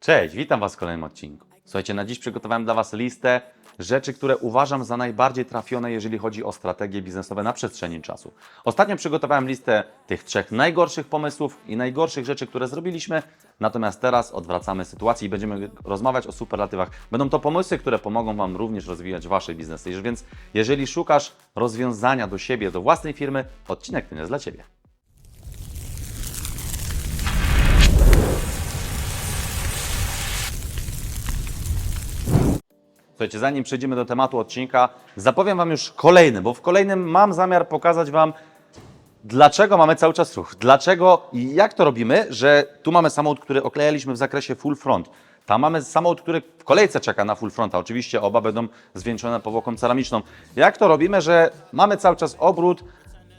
Cześć, witam Was w kolejnym odcinku. Słuchajcie, na dziś przygotowałem dla Was listę rzeczy, które uważam za najbardziej trafione, jeżeli chodzi o strategie biznesowe na przestrzeni czasu. Ostatnio przygotowałem listę tych trzech najgorszych pomysłów i najgorszych rzeczy, które zrobiliśmy, natomiast teraz odwracamy sytuację i będziemy rozmawiać o superlatywach. Będą to pomysły, które pomogą Wam również rozwijać Wasze biznesy. Więc jeżeli szukasz rozwiązania do siebie, do własnej firmy, odcinek ten jest dla Ciebie. Słuchajcie, zanim przejdziemy do tematu odcinka, zapowiem Wam już kolejny, bo w kolejnym mam zamiar pokazać Wam, dlaczego mamy cały czas ruch. Dlaczego i jak to robimy, że tu mamy samochód, który oklejaliśmy w zakresie full front. Tam mamy samochód, który w kolejce czeka na full fronta. Oczywiście oba będą zwieńczone powłoką ceramiczną. Jak to robimy, że mamy cały czas obrót,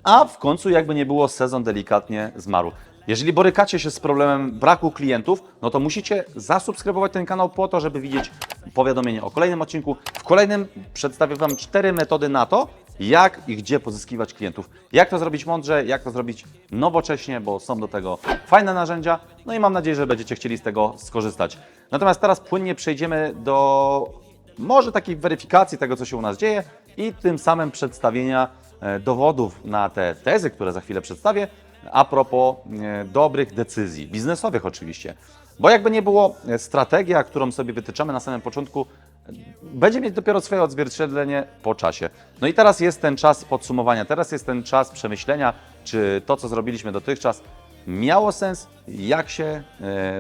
a w końcu jakby nie było sezon delikatnie zmarł. Jeżeli borykacie się z problemem braku klientów, no to musicie zasubskrybować ten kanał po to, żeby widzieć powiadomienie o kolejnym odcinku. W kolejnym przedstawię Wam cztery metody na to, jak i gdzie pozyskiwać klientów. Jak to zrobić mądrze, jak to zrobić nowocześnie, bo są do tego fajne narzędzia. No i mam nadzieję, że będziecie chcieli z tego skorzystać. Natomiast teraz płynnie przejdziemy do może takiej weryfikacji tego, co się u nas dzieje i tym samym przedstawienia e, dowodów na te tezy, które za chwilę przedstawię, a propos e, dobrych decyzji, biznesowych oczywiście. Bo jakby nie było, e, strategia, którą sobie wytyczamy na samym początku, e, będzie mieć dopiero swoje odzwierciedlenie po czasie. No i teraz jest ten czas podsumowania, teraz jest ten czas przemyślenia, czy to, co zrobiliśmy dotychczas, miało sens, jak się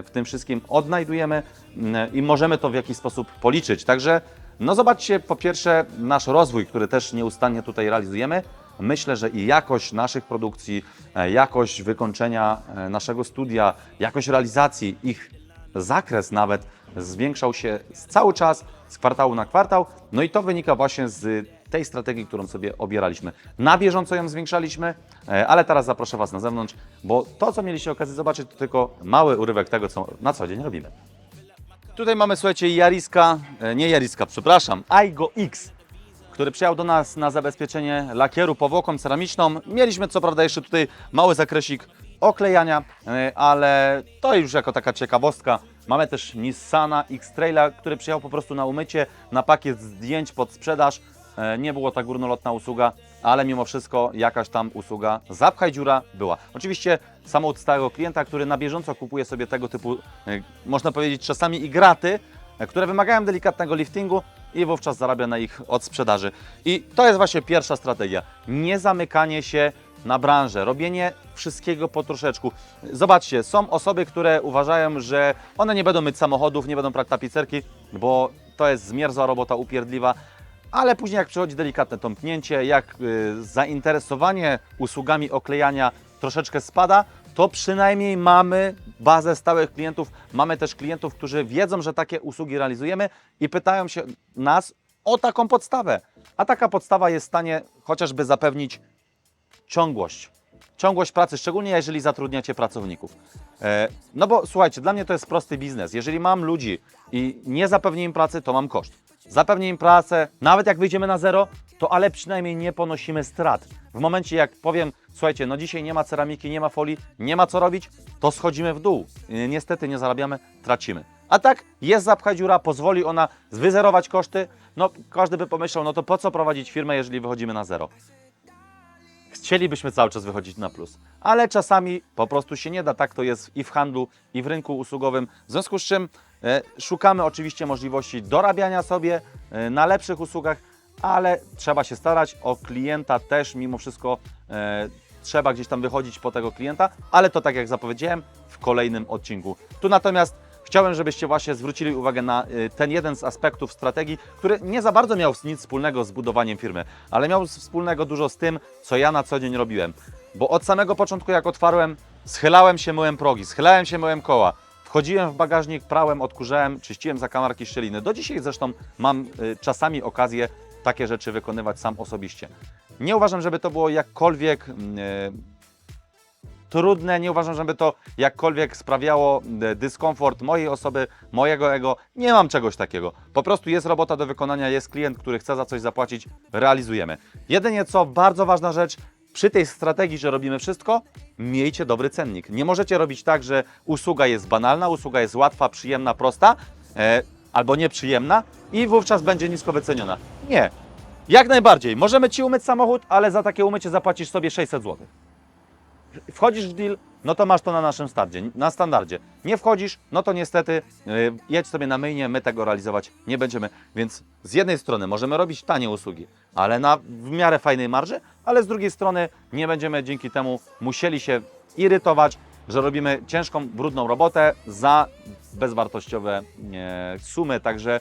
w tym wszystkim odnajdujemy mm, i możemy to w jakiś sposób policzyć. Także no zobaczcie po pierwsze nasz rozwój, który też nieustannie tutaj realizujemy. Myślę, że i jakość naszych produkcji, e, jakość wykończenia e, naszego studia, jakość realizacji, ich zakres nawet zwiększał się cały czas, z kwartału na kwartał. No i to wynika właśnie z tej strategii, którą sobie obieraliśmy. Na bieżąco ją zwiększaliśmy, e, ale teraz zaproszę Was na zewnątrz, bo to, co mieliście okazję zobaczyć, to tylko mały urywek tego, co na co dzień robimy. Tutaj mamy, słuchajcie, Jariska, nie Jariska, przepraszam, Aigo X, który przyjechał do nas na zabezpieczenie lakieru powłoką ceramiczną. Mieliśmy co prawda jeszcze tutaj mały zakresik oklejania, e, ale to już jako taka ciekawostka. Mamy też Nissana X-Traila, który przyjechał po prostu na umycie, na pakiet zdjęć pod sprzedaż. E, Nie było ta górnolotna usługa, ale mimo wszystko jakaś tam usługa zapchaj dziura była. Oczywiście samochód stałego klienta, który na bieżąco kupuje sobie tego typu, e, można powiedzieć czasami i graty, które wymagają delikatnego liftingu i wówczas zarabia na ich odsprzedaży. I to jest właśnie pierwsza strategia. Nie zamykanie się na branżę, robienie wszystkiego po troszeczku. Zobaczcie, są osoby, które uważają, że one nie będą myć samochodów, nie będą prać tapicerki, bo to jest zmierzła robota upierdliwa, ale później jak przychodzi delikatne tąpnięcie, jak y, zainteresowanie usługami oklejania troszeczkę spada, to przynajmniej mamy bazę stałych klientów, mamy też klientów, którzy wiedzą, że takie usługi realizujemy i pytają się nas o taką podstawę. A taka podstawa jest w stanie chociażby zapewnić ciągłość. Ciągłość pracy, szczególnie jeżeli zatrudniacie pracowników. E, No bo słuchajcie, dla mnie to jest prosty biznes. Jeżeli mam ludzi i nie zapewnię im pracy, to mam koszt. Zapewnię im pracę, nawet jak wyjdziemy na zero, to ale przynajmniej nie ponosimy strat. W momencie jak powiem, słuchajcie, no dzisiaj nie ma ceramiki, nie ma folii, nie ma co robić, to schodzimy w dół. E, Niestety nie zarabiamy, tracimy. A tak jest zapchaj dziura, pozwoli ona wyzerować koszty. No każdy by pomyślał, no to po co prowadzić firmę, jeżeli wychodzimy na zero? Chcielibyśmy cały czas wychodzić na plus, ale czasami po prostu się nie da. Tak to jest i w handlu, i w rynku usługowym. W związku z czym e, szukamy oczywiście możliwości dorabiania sobie e, na lepszych usługach, ale trzeba się starać o klienta też mimo wszystko. E, trzeba gdzieś tam wychodzić po tego klienta, ale to tak jak zapowiedziałem w kolejnym odcinku. Tu natomiast Chciałem, żebyście właśnie zwrócili uwagę na y, ten jeden z aspektów strategii, który nie za bardzo miał nic wspólnego z budowaniem firmy, ale miał wspólnego dużo z tym, co ja na co dzień robiłem. Bo od samego początku, jak otwarłem, schylałem się, myłem progi, schylałem się, myłem koła. Wchodziłem w bagażnik, prałem, odkurzałem, czyściłem zakamarki szczeliny. Do dzisiaj zresztą mam y, czasami okazję takie rzeczy wykonywać sam osobiście. Nie uważam, żeby to było jakkolwiek y, trudne, nie uważam, żeby to jakkolwiek sprawiało e, dyskomfort mojej osoby, mojego ego. Nie mam czegoś takiego. Po prostu jest robota do wykonania, jest klient, który chce za coś zapłacić, realizujemy. Jedynie co, bardzo ważna rzecz, przy tej strategii, że robimy wszystko, miejcie dobry cennik. Nie możecie robić tak, że usługa jest banalna, usługa jest łatwa, przyjemna, prosta, e, albo nieprzyjemna i wówczas będzie nisko wyceniona. Nie. Jak najbardziej. Możemy Ci umyć samochód, ale za takie umycie zapłacisz sobie 600 zł. Wchodzisz w deal, no to masz to na naszym standardzie, na standardzie. Nie wchodzisz, no to niestety yy, jedź sobie na myjnie, my tego realizować nie będziemy. Więc z jednej strony możemy robić tanie usługi, ale na w miarę fajnej marży, ale z drugiej strony nie będziemy dzięki temu musieli się irytować, że robimy ciężką, brudną robotę za bezwartościowe e, sumy, także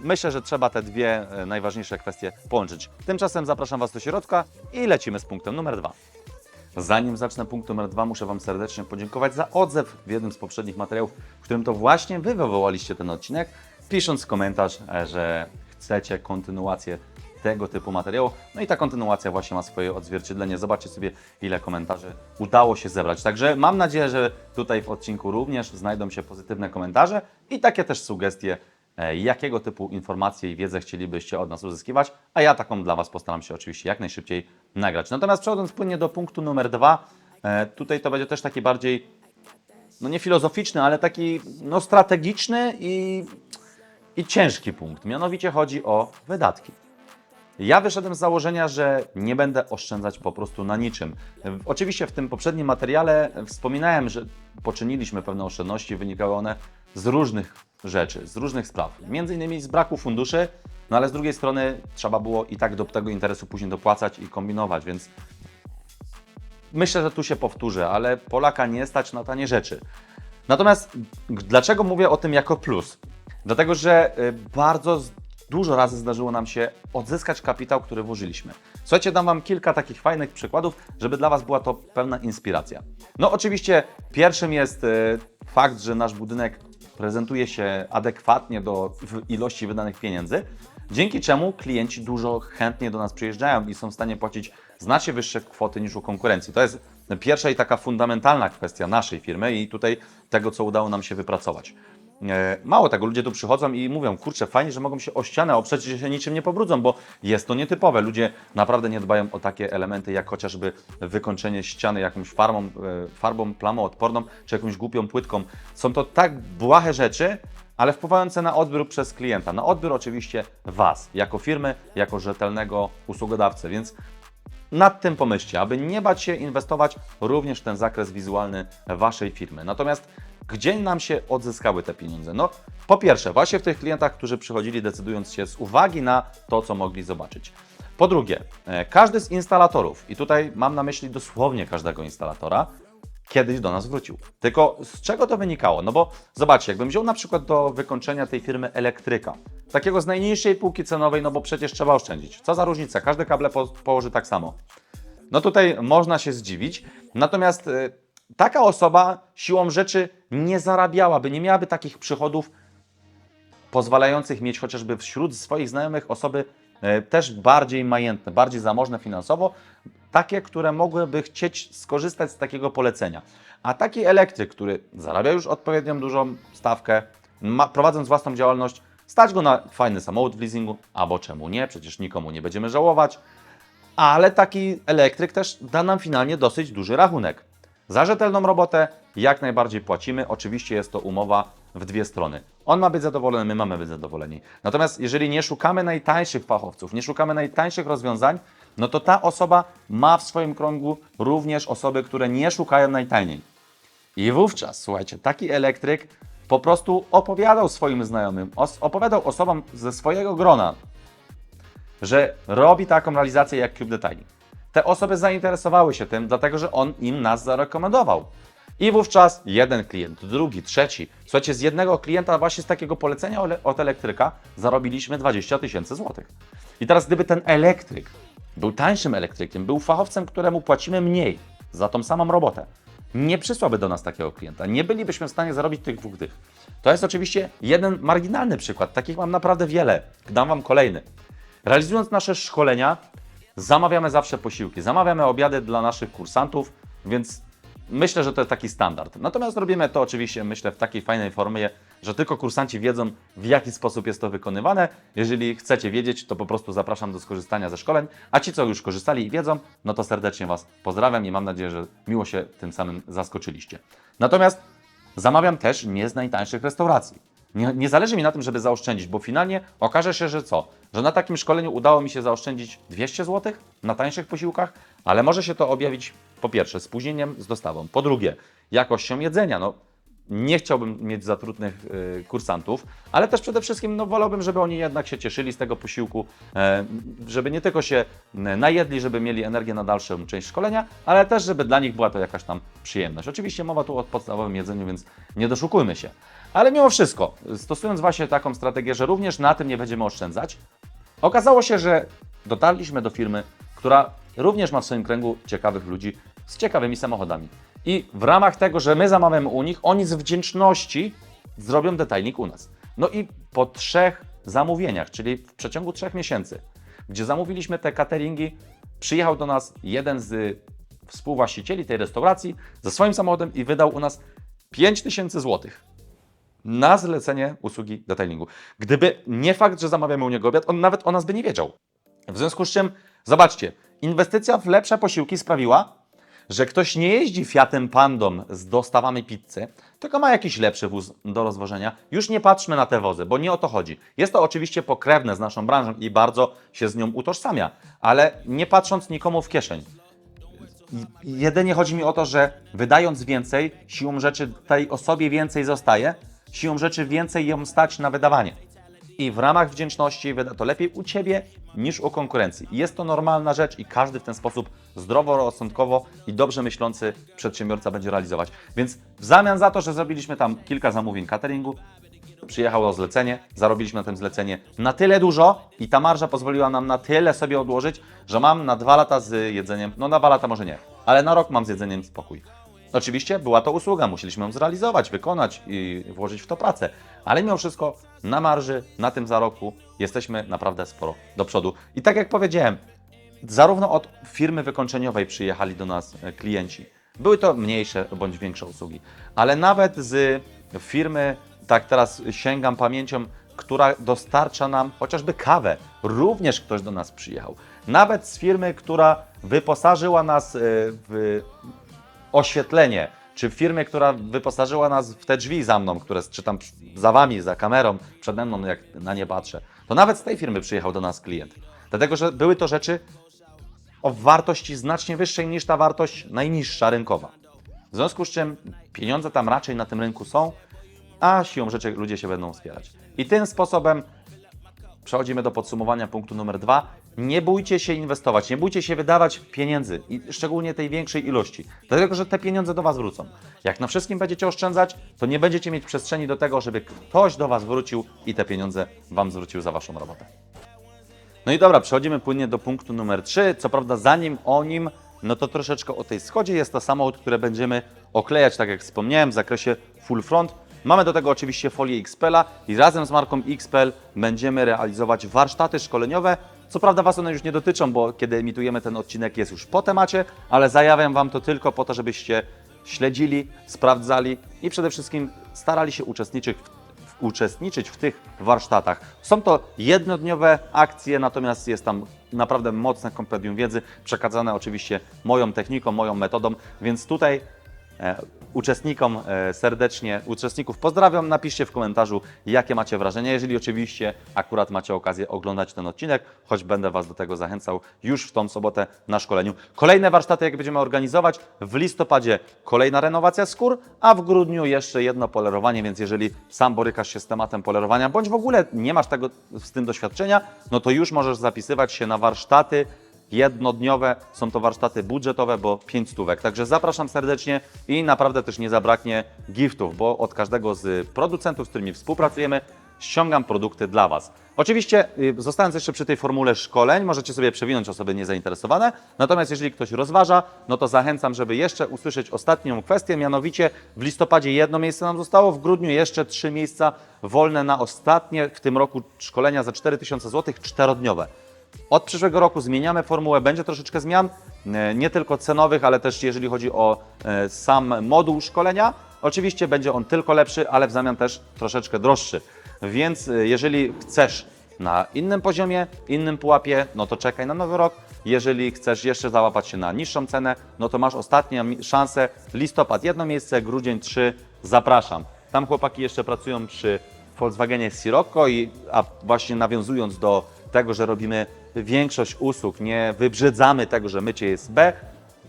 myślę, że trzeba te dwie e, najważniejsze kwestie połączyć. Tymczasem zapraszam Was do środka i lecimy z punktem numer dwa. Zanim zacznę punkt numer dwa, muszę Wam serdecznie podziękować za odzew w jednym z poprzednich materiałów, w którym to właśnie Wy wywołaliście ten odcinek, pisząc komentarz, e, że chcecie kontynuację tego typu materiału. No i ta kontynuacja właśnie ma swoje odzwierciedlenie. Zobaczcie sobie, ile komentarzy udało się zebrać. Także mam nadzieję, że tutaj w odcinku również znajdą się pozytywne komentarze i takie też sugestie, e, jakiego typu informacje i wiedzę chcielibyście od nas uzyskiwać, a ja taką dla Was postaram się oczywiście jak najszybciej nagrać. Natomiast przechodząc płynnie do punktu numer dwa, e, tutaj to będzie też taki bardziej, no nie filozoficzny, ale taki no strategiczny i, i ciężki punkt. Mianowicie chodzi o wydatki. Ja wyszedłem z założenia, że nie będę oszczędzać po prostu na niczym. Oczywiście w tym poprzednim materiale wspominałem, że poczyniliśmy pewne oszczędności, wynikały one z różnych rzeczy, z różnych spraw. Między innymi z braku funduszy, no ale z drugiej strony trzeba było i tak do tego interesu później dopłacać i kombinować, więc myślę, że tu się powtórzę, ale Polaka nie stać na tanie rzeczy. Natomiast dlaczego mówię o tym jako plus? Dlatego, że y, bardzo dużo razy zdarzyło nam się odzyskać kapitał, który włożyliśmy. Słuchajcie, dam Wam kilka takich fajnych przykładów, żeby dla Was była to pewna inspiracja. No oczywiście pierwszym jest y, fakt, że nasz budynek prezentuje się adekwatnie do ilości wydanych pieniędzy, dzięki czemu klienci dużo chętnie do nas przyjeżdżają i są w stanie płacić znacznie wyższe kwoty niż u konkurencji. To jest pierwsza i taka fundamentalna kwestia naszej firmy i tutaj tego, co udało nam się wypracować. E, Mało tego, ludzie tu przychodzą i mówią, kurczę, fajnie, że mogą się o ścianę oprzeć, że się niczym nie pobrudzą, bo jest to nietypowe. Ludzie naprawdę nie dbają o takie elementy, jak chociażby wykończenie ściany jakąś farbą, e, farbą plamoodporną, czy jakąś głupią płytką. Są to tak błahe rzeczy, ale wpływające na odbiór przez klienta. Na odbiór oczywiście Was, jako firmy, jako rzetelnego usługodawcę, więc nad tym pomyślcie, aby nie bać się inwestować również w ten zakres wizualny Waszej firmy. Natomiast gdzie nam się odzyskały te pieniądze? No, po pierwsze, właśnie w tych klientach, którzy przychodzili decydując się z uwagi na to, co mogli zobaczyć. Po drugie, e, każdy z instalatorów, i tutaj mam na myśli dosłownie każdego instalatora, kiedyś do nas wrócił. Tylko z czego to wynikało? No bo zobaczcie, jakbym wziął na przykład do wykończenia tej firmy elektryka, takiego z najniższej półki cenowej, no bo przecież trzeba oszczędzić. Co za różnica? Każde kable po, położy tak samo. No tutaj można się zdziwić, natomiast y, taka osoba siłą rzeczy nie zarabiałaby, nie miałaby takich przychodów pozwalających mieć chociażby wśród swoich znajomych osoby e, też bardziej majętne, bardziej zamożne finansowo, takie, które mogłyby chcieć skorzystać z takiego polecenia. A taki elektryk, który zarabia już odpowiednią dużą stawkę, ma, prowadząc własną działalność, stać go na fajny samochód w leasingu, albo czemu nie, przecież nikomu nie będziemy żałować, ale taki elektryk też da nam finalnie dosyć duży rachunek. Za rzetelną robotę jak najbardziej płacimy. Oczywiście jest to umowa w dwie strony. On ma być zadowolony, my mamy być zadowoleni. Natomiast jeżeli nie szukamy najtańszych fachowców, nie szukamy najtańszych rozwiązań, no to ta osoba ma w swoim kręgu również osoby, które nie szukają najtaniej. I wówczas, słuchajcie, taki elektryk po prostu opowiadał swoim znajomym, opowiadał osobom ze swojego grona, że robi taką realizację jak Cube Detailing. Te osoby zainteresowały się tym, dlatego że on im nas zarekomendował. I wówczas jeden klient, drugi, trzeci. Słuchajcie, z jednego klienta właśnie z takiego polecenia ole- od elektryka zarobiliśmy 20 tysięcy złotych. I teraz gdyby ten elektryk był tańszym elektrykiem, był fachowcem, któremu płacimy mniej za tą samą robotę, nie przysłałby do nas takiego klienta. Nie bylibyśmy w stanie zarobić tych dwóch dych. To jest oczywiście jeden marginalny przykład. Takich mam naprawdę wiele. Dam Wam kolejny. Realizując nasze szkolenia, zamawiamy zawsze posiłki, zamawiamy obiady dla naszych kursantów, więc Myślę, że to jest taki standard. Natomiast robimy to oczywiście, myślę, w takiej fajnej formie, że tylko kursanci wiedzą, w jaki sposób jest to wykonywane. Jeżeli chcecie wiedzieć, to po prostu zapraszam do skorzystania ze szkoleń, a ci, co już korzystali i wiedzą, no to serdecznie Was pozdrawiam i mam nadzieję, że miło się tym samym zaskoczyliście. Natomiast zamawiam też nie z najtańszych restauracji. Nie, nie zależy mi na tym, żeby zaoszczędzić, bo finalnie okaże się, że co? Że na takim szkoleniu udało mi się zaoszczędzić 200 zł na tańszych posiłkach, ale może się to objawić po pierwsze spóźnieniem z dostawą, po drugie jakością jedzenia. No, nie chciałbym mieć zatrudnych y, kursantów, ale też przede wszystkim no, wolałbym, żeby oni jednak się cieszyli z tego posiłku, e, żeby nie tylko się e, najedli, żeby mieli energię na dalszą część szkolenia, ale też, żeby dla nich była to jakaś tam przyjemność. Oczywiście mowa tu o podstawowym jedzeniu, więc nie doszukujmy się. Ale mimo wszystko, stosując właśnie taką strategię, że również na tym nie będziemy oszczędzać, okazało się, że dotarliśmy do firmy, która również ma w swoim kręgu ciekawych ludzi z ciekawymi samochodami. I w ramach tego, że my zamawiamy u nich, oni z wdzięczności zrobią detajnik u nas. No i po trzech zamówieniach, czyli w przeciągu trzech miesięcy, gdzie zamówiliśmy te cateringi, przyjechał do nas jeden z współwłaścicieli tej restauracji ze swoim samochodem i wydał u nas 5000 złotych na zlecenie usługi detailingu. Gdyby nie fakt, że zamawiamy u niego obiad, on nawet o nas by nie wiedział. W związku z czym, zobaczcie, inwestycja w lepsze posiłki sprawiła, że ktoś nie jeździ Fiatem Pandą z dostawami pizzy, tylko ma jakiś lepszy wóz do rozwożenia. Już nie patrzmy na te wozy, bo nie o to chodzi. Jest to oczywiście pokrewne z naszą branżą i bardzo się z nią utożsamia, ale nie patrząc nikomu w kieszeń. Jedynie chodzi mi o to, że wydając więcej, siłą rzeczy tej osobie więcej zostaje, siłą rzeczy więcej ją stać na wydawanie. I w ramach wdzięczności to lepiej u Ciebie niż u konkurencji. Jest to normalna rzecz i każdy w ten sposób zdroworozsądkowo i dobrze myślący przedsiębiorca będzie realizować. Więc w zamian za to, że zrobiliśmy tam kilka zamówień cateringu, przyjechało zlecenie, zarobiliśmy na tym zlecenie na tyle dużo i ta marża pozwoliła nam na tyle sobie odłożyć, że mam na dwa lata z jedzeniem, no na dwa lata może nie, ale na rok mam z jedzeniem spokój. Oczywiście była to usługa, musieliśmy ją zrealizować, wykonać i włożyć w to pracę, ale mimo wszystko na marży, na tym zarobku jesteśmy naprawdę sporo do przodu. I tak jak powiedziałem, zarówno od firmy wykończeniowej przyjechali do nas e, klienci. Były to mniejsze bądź większe usługi, ale nawet z firmy, tak teraz sięgam pamięcią, która dostarcza nam chociażby kawę, również ktoś do nas przyjechał. Nawet z firmy, która wyposażyła nas e, w oświetlenie, czy w firmie, która wyposażyła nas w te drzwi za mną, które czy tam za wami, za kamerą, przede mną, jak na nie patrzę, to nawet z tej firmy przyjechał do nas klient. Dlatego, że były to rzeczy o wartości znacznie wyższej niż ta wartość najniższa rynkowa. W związku z czym pieniądze tam raczej na tym rynku są, a siłą rzeczy ludzie się będą wspierać. I tym sposobem przechodzimy do podsumowania punktu numer dwa. Nie bójcie się inwestować, nie bójcie się wydawać pieniędzy i szczególnie tej większej ilości, dlatego że te pieniądze do Was wrócą. Jak na wszystkim będziecie oszczędzać, to nie będziecie mieć przestrzeni do tego, żeby ktoś do Was wrócił i te pieniądze Wam zwrócił za Waszą robotę. No i dobra, przechodzimy płynnie do punktu numer 3. Co prawda, zanim o nim, no to troszeczkę o tej schodzie. Jest to samochód, który będziemy oklejać, tak jak wspomniałem, w zakresie full front. Mamy do tego oczywiście folię XPEL-a i razem z marką XPEL będziemy realizować warsztaty szkoleniowe. Co prawda Was one już nie dotyczą, bo kiedy emitujemy ten odcinek jest już po temacie, ale zajawiam Wam to tylko po to, żebyście śledzili, sprawdzali i przede wszystkim starali się uczestniczyć w uczestniczyć w tych warsztatach. Są to jednodniowe akcje, natomiast jest tam naprawdę mocne kompendium wiedzy, przekazane oczywiście moją techniką, moją metodą, więc tutaj uczestnikom e, serdecznie, uczestników pozdrawiam, napiszcie w komentarzu, jakie macie wrażenia, jeżeli oczywiście akurat macie okazję oglądać ten odcinek, choć będę Was do tego zachęcał już w tą sobotę na szkoleniu. Kolejne warsztaty, jak będziemy organizować, w listopadzie kolejna renowacja skór, a w grudniu jeszcze jedno polerowanie, więc jeżeli sam borykasz się z tematem polerowania, bądź w ogóle nie masz tego z tym doświadczenia, no to już możesz zapisywać się na warsztaty jednodniowe. Są to warsztaty budżetowe, bo 5 stówek. Także zapraszam serdecznie i naprawdę też nie zabraknie giftów, bo od każdego z producentów, z którymi współpracujemy, ściągam produkty dla Was. Oczywiście, y, zostając jeszcze przy tej formule szkoleń, możecie sobie przewinąć osoby niezainteresowane. Natomiast jeżeli ktoś rozważa, no to zachęcam, żeby jeszcze usłyszeć ostatnią kwestię, mianowicie w listopadzie jedno miejsce nam zostało, w grudniu jeszcze trzy miejsca wolne na ostatnie w tym roku szkolenia za 4000 zł, czterodniowe. Od przyszłego roku zmieniamy formułę, będzie troszeczkę zmian. e, nie tylko cenowych, ale też jeżeli chodzi o e, sam moduł szkolenia. Oczywiście będzie on tylko lepszy, ale w zamian też troszeczkę droższy. Więc e, jeżeli chcesz na innym poziomie, innym pułapie, no to czekaj na nowy rok. Jeżeli chcesz jeszcze załapać się na niższą cenę, no to masz ostatnią szansę. Listopad jedno miejsce, grudzień trzy. Zapraszam. Tam chłopaki jeszcze pracują przy Volkswagenie Sirocco i a właśnie nawiązując do tego, że robimy większość usług, nie wybrzydzamy tego, że mycie jest B,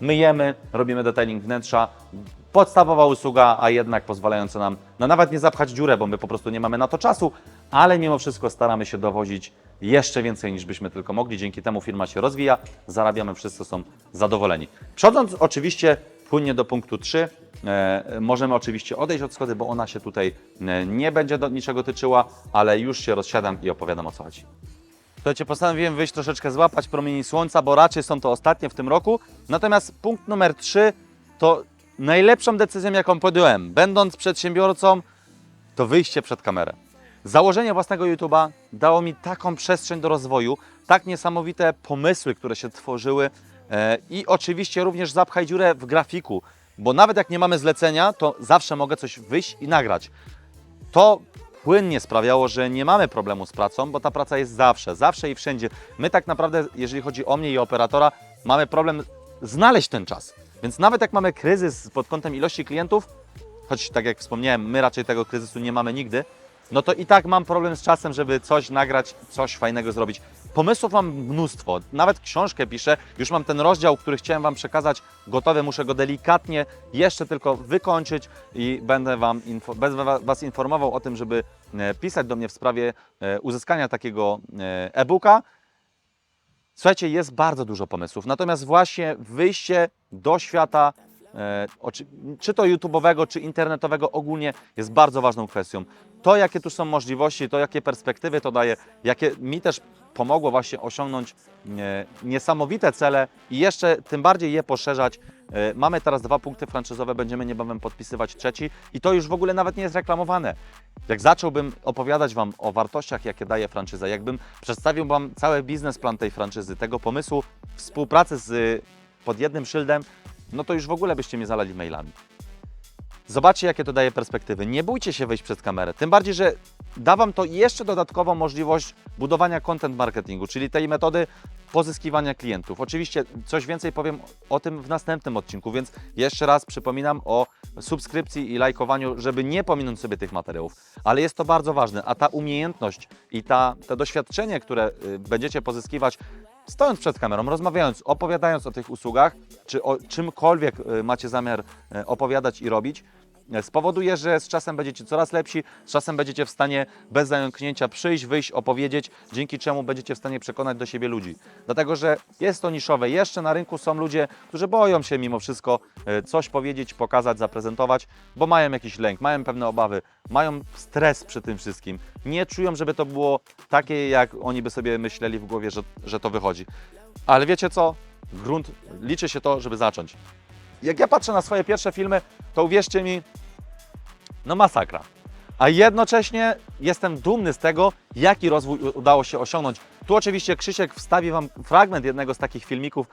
myjemy, robimy detailing wnętrza. Podstawowa usługa, a jednak pozwalająca nam na nawet nie zapchać dziurę, bo my po prostu nie mamy na to czasu, ale mimo wszystko staramy się dowozić jeszcze więcej niż byśmy tylko mogli. Dzięki temu firma się rozwija, zarabiamy, wszyscy są zadowoleni. Przechodząc oczywiście płynnie do punktu 3, e, możemy oczywiście odejść od schody, bo ona się tutaj e, nie będzie do niczego tyczyła, ale już się rozsiadam i opowiadam o co chodzi. Słuchajcie, postanowiłem wyjść troszeczkę złapać promieni słońca, bo raczej są to ostatnie w tym roku. Natomiast punkt numer 3 to najlepszą decyzją, jaką podjąłem, będąc przedsiębiorcą, to wyjście przed kamerę. Założenie własnego YouTube'a dało mi taką przestrzeń do rozwoju, tak niesamowite pomysły, które się tworzyły e, i oczywiście również zapchaj dziurę w grafiku, bo nawet jak nie mamy zlecenia, to zawsze mogę coś wyjść i nagrać. To płynnie sprawiało, że nie mamy problemu z pracą, bo ta praca jest zawsze, zawsze i wszędzie. My tak naprawdę, jeżeli chodzi o mnie i operatora, mamy problem znaleźć ten czas. Więc nawet jak mamy kryzys pod kątem ilości klientów, choć tak jak wspomniałem, my raczej tego kryzysu nie mamy nigdy, no to i tak mam problem z czasem, żeby coś nagrać, coś fajnego zrobić. Pomysłów mam mnóstwo, nawet książkę piszę, już mam ten rozdział, który chciałem Wam przekazać gotowy, muszę go delikatnie jeszcze tylko wykończyć i będę Wam info, Was informował o tym, żeby e, pisać do mnie w sprawie e, uzyskania takiego e, e-booka. Słuchajcie, jest bardzo dużo pomysłów, natomiast właśnie wyjście do świata, czy to YouTube'owego, czy internetowego ogólnie, jest bardzo ważną kwestią. To, jakie tu są możliwości, to, jakie perspektywy to daje, jakie mi też pomogło właśnie osiągnąć e, niesamowite cele i jeszcze tym bardziej je poszerzać. E, Mamy teraz dwa punkty franczyzowe, będziemy niebawem podpisywać trzeci i to już w ogóle nawet nie jest reklamowane. Jak zacząłbym opowiadać Wam o wartościach, jakie daje franczyza, jakbym przedstawił Wam cały biznesplan tej franczyzy, tego pomysłu współpracy z, pod jednym szyldem, no to już w ogóle byście mnie zalali mailami. Zobaczcie, jakie to daje perspektywy. Nie bójcie się wejść przed kamerę. Tym bardziej, że da Wam to jeszcze dodatkową możliwość budowania content marketingu, czyli tej metody pozyskiwania klientów. Oczywiście coś więcej powiem o tym w następnym odcinku, więc jeszcze raz przypominam o subskrypcji i lajkowaniu, żeby nie pominąć sobie tych materiałów. Ale jest to bardzo ważne, a ta umiejętność i ta, to doświadczenie, które y, będziecie pozyskiwać stojąc przed kamerą, rozmawiając, opowiadając o tych usługach, czy o czymkolwiek y, macie zamiar y, opowiadać i robić, spowoduje, że z czasem będziecie coraz lepsi, z czasem będziecie w stanie bez zająknięcia przyjść, wyjść, opowiedzieć, dzięki czemu będziecie w stanie przekonać do siebie ludzi. Dlatego, że jest to niszowe. Jeszcze na rynku są ludzie, którzy boją się mimo wszystko y, coś powiedzieć, pokazać, zaprezentować, bo mają jakiś lęk, mają pewne obawy, mają stres przy tym wszystkim. Nie czują, żeby to było takie, jak oni by sobie myśleli w głowie, że, że to wychodzi. Ale wiecie co? Grunt, liczy się to, żeby zacząć. Jak ja patrzę na swoje pierwsze filmy, to uwierzcie mi, no masakra. A jednocześnie jestem dumny z tego, jaki rozwój udało się osiągnąć. Tu oczywiście Krzysiek wstawi Wam fragment jednego z takich filmików.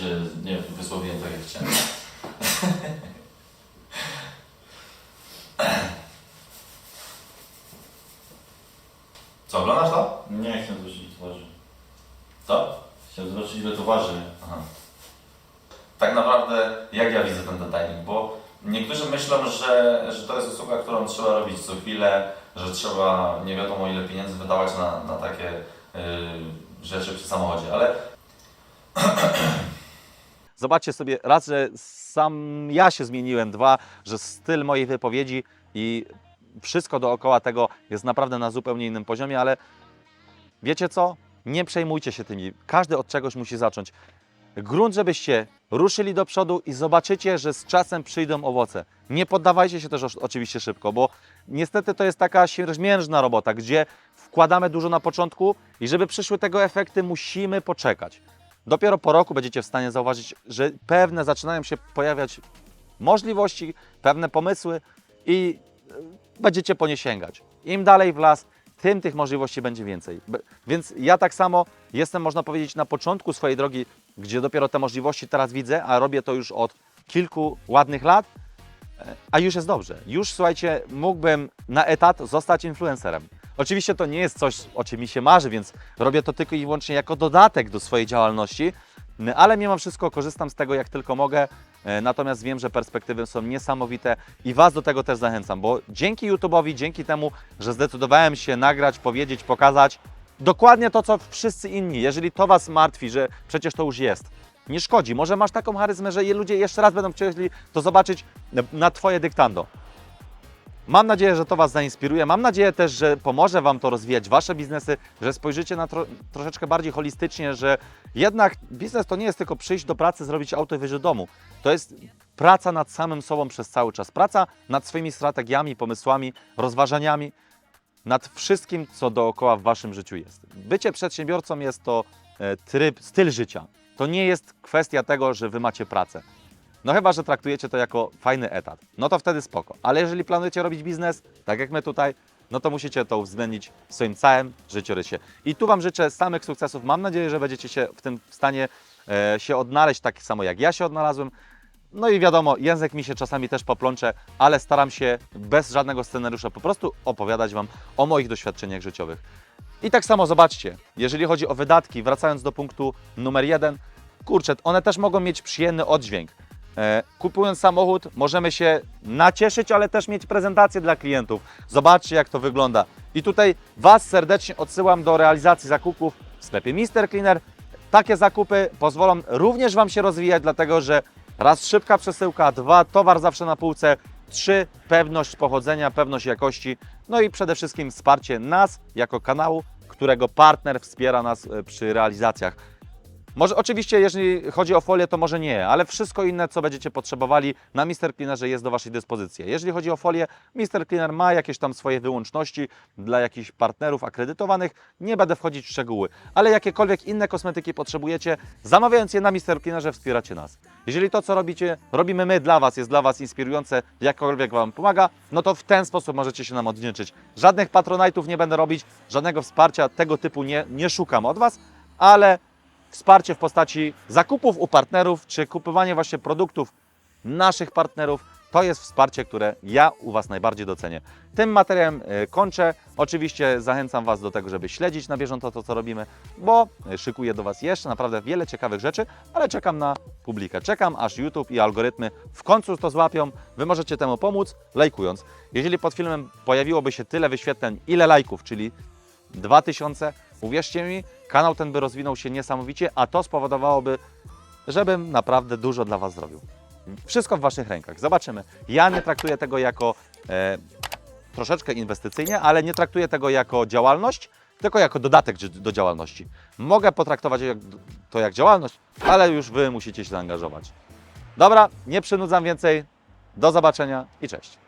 Się nie wysłowiłem tak jak chciałem. Co, oglądasz to? Nie, chcę zobaczyć ile to waży. Co? Chciałem zobaczyć ile to waży. Aha. Tak naprawdę, jak ja widzę ten detailing, bo niektórzy myślą, że, że to jest usługa, którą trzeba robić co chwilę, że trzeba nie wiadomo ile pieniędzy wydawać na, na takie y, rzeczy przy samochodzie, ale Zobaczcie sobie, raz, że sam ja się zmieniłem, dwa, że styl mojej wypowiedzi i wszystko dookoła tego jest naprawdę na zupełnie innym poziomie, ale wiecie co? Nie przejmujcie się tymi. Każdy od czegoś musi zacząć. Grunt, żebyście ruszyli do przodu i zobaczycie, że z czasem przyjdą owoce. Nie poddawajcie się też oczywiście szybko, bo niestety to jest taka siermiężna robota, gdzie wkładamy dużo na początku i żeby przyszły tego efekty, musimy poczekać. Dopiero po roku będziecie w stanie zauważyć, że pewne zaczynają się pojawiać możliwości, pewne pomysły i y, będziecie po nie sięgać. Im dalej w las, tym tych możliwości będzie więcej. Więc ja tak samo jestem, można powiedzieć, na początku swojej drogi, gdzie dopiero te możliwości teraz widzę, a robię to już od kilku ładnych lat, e, a już jest dobrze. Już słuchajcie, mógłbym na etat zostać influencerem. Oczywiście to nie jest coś, o czym mi się marzy, więc robię to tylko i wyłącznie jako dodatek do swojej działalności, ale mimo wszystko korzystam z tego jak tylko mogę. E, Natomiast wiem, że perspektywy są niesamowite i Was do tego też zachęcam, bo dzięki YouTube'owi, dzięki temu, że zdecydowałem się nagrać, powiedzieć, pokazać dokładnie to, co wszyscy inni. Jeżeli to Was martwi, że przecież to już jest, nie szkodzi. Może masz taką charyzmę, że ludzie jeszcze raz będą chcieli to zobaczyć na- na Twoje dyktando. Mam nadzieję, że to Was zainspiruje. Mam nadzieję też, że pomoże Wam to rozwijać Wasze biznesy, że spojrzycie na tro, troszeczkę bardziej holistycznie, że jednak biznes to nie jest tylko przyjść do pracy, zrobić auto i wyjść do domu. To jest praca nad samym sobą przez cały czas. Praca nad swoimi strategiami, pomysłami, rozważaniami, nad wszystkim, co dookoła w Waszym życiu jest. Bycie przedsiębiorcą jest to e, tryb, styl życia. To nie jest kwestia tego, że Wy macie pracę. No chyba, że traktujecie to jako fajny etat. No to wtedy spoko. Ale jeżeli planujecie robić biznes, tak jak my tutaj, no to musicie to uwzględnić w swoim całym życiorysie. I tu Wam życzę samych sukcesów. Mam nadzieję, że będziecie się w tym w stanie e, się odnaleźć tak samo jak ja się odnalazłem. No i wiadomo, język mi się czasami też poplącze, ale staram się bez żadnego scenariusza po prostu opowiadać Wam o moich doświadczeniach życiowych. I tak samo zobaczcie, jeżeli chodzi o wydatki, wracając do punktu numer jeden, kurczę, one też mogą mieć przyjemny oddźwięk. E, kupując samochód, możemy się nacieszyć, ale też mieć prezentację dla klientów. Zobaczcie, jak to wygląda. I tutaj Was serdecznie odsyłam do realizacji zakupów w sklepie Mister Cleaner. Takie zakupy pozwolą również Wam się rozwijać, dlatego że raz szybka przesyłka, dwa towar zawsze na półce, trzy pewność pochodzenia, pewność jakości, no i przede wszystkim wsparcie nas jako kanału, którego partner wspiera nas e, przy realizacjach. Może oczywiście, jeżeli chodzi o folię, to może nie, ale wszystko inne, co będziecie potrzebowali na Mister Cleanerze jest do Waszej dyspozycji. Jeżeli chodzi o folię, Mister Cleaner ma jakieś tam swoje wyłączności dla jakichś partnerów akredytowanych. Nie będę wchodzić w szczegóły, ale jakiekolwiek inne kosmetyki potrzebujecie, zamawiając je na Mister Cleanerze wspieracie nas. Jeżeli to, co robicie, robimy my dla Was, jest dla Was inspirujące, jakkolwiek Wam pomaga, no to w ten sposób możecie się nam odwdzięczyć. Żadnych patronajtów nie będę robić, żadnego wsparcia tego typu nie, nie szukam od Was, ale wsparcie w postaci zakupów u partnerów, czy kupowanie właśnie produktów naszych partnerów, to jest wsparcie, które ja u Was najbardziej docenię. Tym materiałem e, kończę. Oczywiście zachęcam Was do tego, żeby śledzić na bieżąco to, co robimy, bo e, szykuję do Was jeszcze naprawdę wiele ciekawych rzeczy, ale czekam na publikę. Czekam, aż YouTube i algorytmy w końcu to złapią. Wy możecie temu pomóc, lajkując. Jeżeli pod filmem pojawiłoby się tyle wyświetleń, ile lajków, czyli 2000, uwierzcie mi, kanał ten by rozwinął się niesamowicie, a to spowodowałoby, żebym naprawdę dużo dla Was zrobił. Wszystko w Waszych rękach. Zobaczymy. Ja nie traktuję tego jako e, troszeczkę inwestycyjnie, ale nie traktuję tego jako działalność, tylko jako dodatek do działalności. Mogę potraktować to jak działalność, ale już Wy musicie się zaangażować. Dobra, nie przynudzam więcej. Do zobaczenia i cześć.